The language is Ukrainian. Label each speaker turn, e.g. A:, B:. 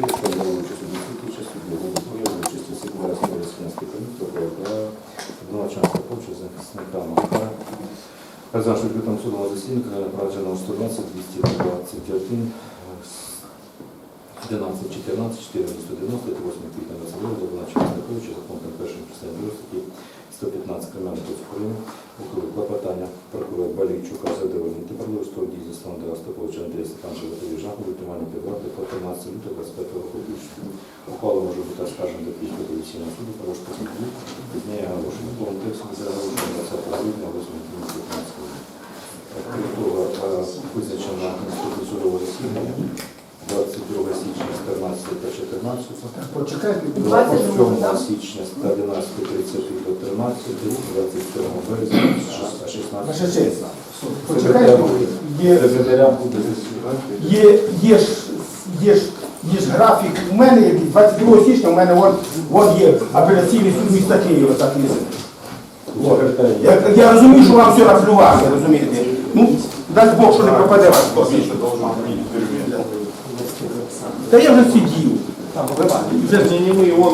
A: Київська брала участь у досвід участі благополучно участі всіх виразних російських комітетів та одночасно помчу захисника МАКА. Казавши при тому судовому засіданні, коли направлено 120, 221, 11, 14, 490, 8 квітня на заводу, зазначено Стаковича, за пунктом першим представників статті 115 Кримінального кодексу України, у клопота до Степановича Ватові Жаху витримання під по 13 лютого 25 року включно. Ухвала може бути оскаржена до Київського апеляційного суду, прошу суду, пізніше оголошення. Повним текстом за оголошення 20 грудня 8 квітня 15 року. Того, е, визначено наступне судове засідання 22 січня з 13 та 14,
B: Почекайте, будь
A: 27 січня з 11.30 до 13, 27 березня з 16. Ваша честь,
B: почекайте, є,
C: буде
B: є, є, ж, є, ж, є ж графік. У мене, який 22 січня у мене от, от є апеляційний суд міста Києва, так і
C: я, я розумію, що вам все наплювати, розумієте?
B: Ну, дасть Бог, що не пропаде ваш ход.
C: Та я вже
B: сидів.
C: Вже ж не ми,
D: он